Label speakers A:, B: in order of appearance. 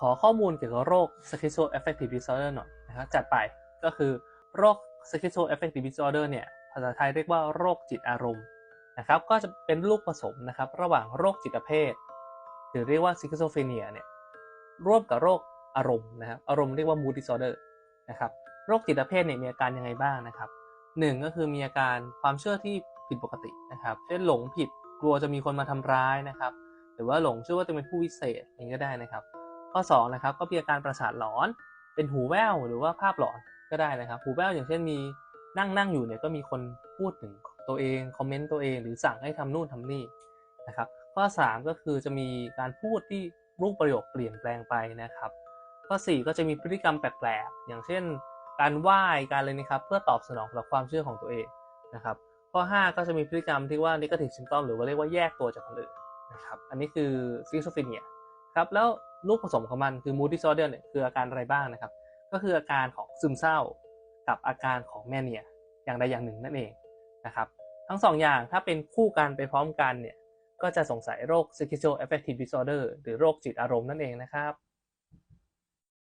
A: ขอข้อมูลเกี่ยวกับโรค schizoaffective disorder หน่อยนะครับจัดไปก็คือโรค schizoaffective disorder เนี่ยภาษาไทยเรียกว่าโรคจิตอารมณ์นะครับก็จะเป็นลูกผสมนะครับระหว่างโรคจิตเภทหรือเรียกว่า schizophrenia เนี่ยร่วมกับโรคอารมณ์นะครับอารมณ์เรียกว่า mood disorder นะครับโรคจิตเภทเนี่ยมีอาการยังไงบ้างนะครับหนึ่งก็คือมีอาการความเชื่อที่ผิดปกตินะครับเช่นหลงผิดกลัวจะมีคนมาทำร้ายนะครับ หรือว่าหลงเชื่อว่าตัวเองเป็นผู้วิเศษอย่างนี้ก็ได้นะครับ ข้อ2นะครับก็มีอาการประสาทหลอน เป็นหูแว่วหรือว่าภาพหลอนก็ได้นะครับ หูแว่วอย่างเช่นมีนั่งนั่งอยู่เนี่ยก็มีคนพูดถึงตัวเองคอมเมนต์ตัวเอง หรือสั่งให้ทำนู่นทำนี่นะครับ ข้อ 3 ก็คือจะมีการพูดที่รูปประโยคเปลี่ยนแปลงไปนะครับ ข้อ 4 ก็จะมีพฤติกรรมแปลกๆอย่างเช่น การไหว้การอะไรนะครับ เพื่อตอบสนองต่อความเชื่อของตัวเองนะครับ ข้อ 5 ก็จะมีพฤติกรรมที่ว่า negative symptom หรือว่าเรียกว่าแยกตัวจากคนอื่นนะครับ อันนี้คือ schizophrenia ครับแล้ว ลูกผสมของมันคือ mood disorder เนี่ยคืออาการอะไรบ้างนะครับ ก็คืออาการของซึมเศร้ากับอาการของแมเนียอย่างใดอย่างหนึ่งนั่นเองนะครับ ทั้งสองอย่างถ้าเป็นคู่กันไปพร้อมกันเนี่ยก็จะสงสัยโรค schizoaffective disorder หรือโรคจิตอารมณ์นั่นเองนะครับ